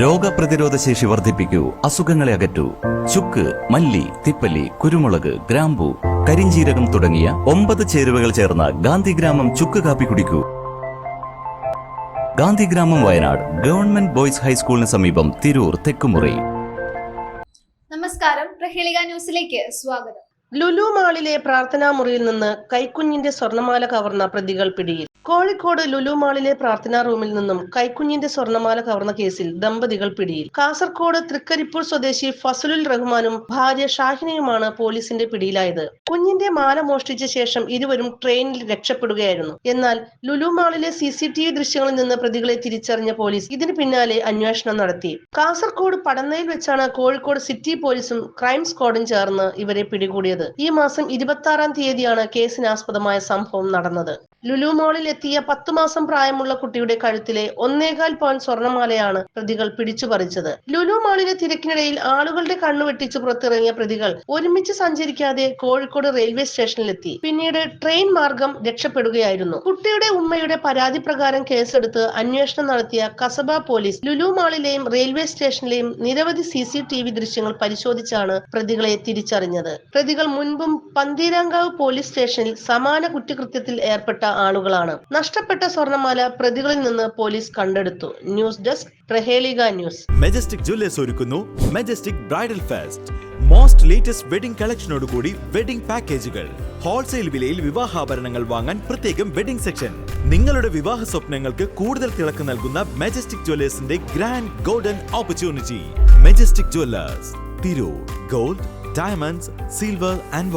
രോഗപ്രതിരോധ ശേഷി വർദ്ധിപ്പിക്കൂ അസുഖങ്ങളെ അകറ്റൂ. ചുക്ക് മല്ലി തിപ്പല്ലി കുരുമുളക് ഗ്രാമ്പു കരിഞ്ചീരകം തുടങ്ങിയ ഒമ്പത് ചേരുവകൾ ചേർന്ന ഗാന്ധിഗ്രാമം ചുക്ക് കാപ്പി കുടിക്കൂ. ഗാന്ധിഗ്രാമം വയനാട് ഗവൺമെന്റ് ബോയ്സ് ഹൈസ്കൂളിന് സമീപം തിരൂർ തെക്കുമുറി. നമസ്കാരം പ്രഹേളിക ന്യൂസിലേക്ക് സ്വാഗതം. ലുലു മാളിലെ പ്രാർത്ഥനാ മുറിയിൽ നിന്ന് കൈക്കുഞ്ഞിന്റെ സ്വർണമാല കവർന്ന പ്രതികൾ പിടിയിൽ. കോഴിക്കോട് ലുലു മാളിലെ പ്രാർത്ഥനാ റൂമിൽ നിന്നും കൈക്കുഞ്ഞിന്റെ സ്വർണമാല കവർന്ന കേസിൽ ദമ്പതികൾ പിടിയിൽ. കാസർകോട് തൃക്കരിപ്പൂർ സ്വദേശി ഫസലുൽ റഹ്മാനും ഭാര്യ ഷാഹിനയുമാണ് പോലീസിന്റെ പിടിയിലായത്. കുഞ്ഞിന്റെ മാല മോഷ്ടിച്ച ശേഷം ഇരുവരും ട്രെയിനിൽ രക്ഷപ്പെടുകയായിരുന്നു. എന്നാൽ ലുലു മാളിലെ സി സി ടി വി ദൃശ്യങ്ങളിൽ നിന്ന് പ്രതികളെ തിരിച്ചറിഞ്ഞ പോലീസ് ഇതിന് പിന്നാലെ അന്വേഷണം നടത്തി. കാസർകോട് പടന്നയിൽ വെച്ചാണ് കോഴിക്കോട് സിറ്റി പോലീസും ക്രൈം സ്ക്വാഡും ചേർന്ന് ഇവരെ പിടികൂടിയത്. ഈ മാസം ഇരുപത്തി ആറാം തീയതിയാണ് കേസിനാസ്പദമായ സംഭവം നടന്നത്. ലുലു മാളിൽ എത്തിയ പത്ത് മാസം പ്രായമുള്ള കുട്ടിയുടെ കഴുത്തിലെ ഒന്നേകാൽ പവൻ സ്വർണമാലയാണ് പ്രതികൾ പിടിച്ചു പറിച്ചത്. ലുലു മാളിലെ തിരക്കിനിടയിൽ ആളുകളുടെ കണ്ണു വെട്ടിച്ച് പുറത്തിറങ്ങിയ പ്രതികൾ ഒരുമിച്ച് സഞ്ചരിക്കാതെ കോഴിക്കോട് റെയിൽവേ സ്റ്റേഷനിലെത്തി. പിന്നീട് ട്രെയിൻ മാർഗം രക്ഷപ്പെടുകയായിരുന്നു. കുട്ടിയുടെ ഉമ്മയുടെ പരാതി പ്രകാരം കേസെടുത്ത് അന്വേഷണം നടത്തിയ കസബ പോലീസ് ലുലു മാളിലെയും റെയിൽവേ സ്റ്റേഷനിലെയും നിരവധി സി സി ടി വി ദൃശ്യങ്ങൾ പരിശോധിച്ചാണ് പ്രതികളെ തിരിച്ചറിഞ്ഞത്. പ്രതികൾ മുൻപും പന്തീരാങ്കാവ് പോലീസ് സ്റ്റേഷനിൽ സമാന കുറ്റകൃത്യത്തിൽ ഏർപ്പെട്ട ആളുകളാണ്. നഷ്ടപ്പെട്ട സ്വർണമാല പ്രതികളിൽ നിന്ന് പോലീസ് കണ്ടെടുത്തു. News desk Prahelika news. Majestic jewellers ഒരുക്കുന്നു. Majestic bridal fest most latest wedding കളക്ഷനോട് കൂടി വെഡിംഗ് പാക്കേജുകൾ ഹോൾസെയിൽ വിലയിൽ വിവാഹാഭരണങ്ങൾ വാങ്ങാൻ പ്രത്യേകം വെഡിംഗ് സെക്ഷൻ നിങ്ങളുടെ വിവാഹ സ്വപ്നങ്ങൾക്ക് കൂടുതൽ തിളക്കം നൽകുന്ന Majestic ജ്വല്ലേഴ്സിന്റെ grand golden opportunity Majestic jewellers Tirur. Gold diamonds silver and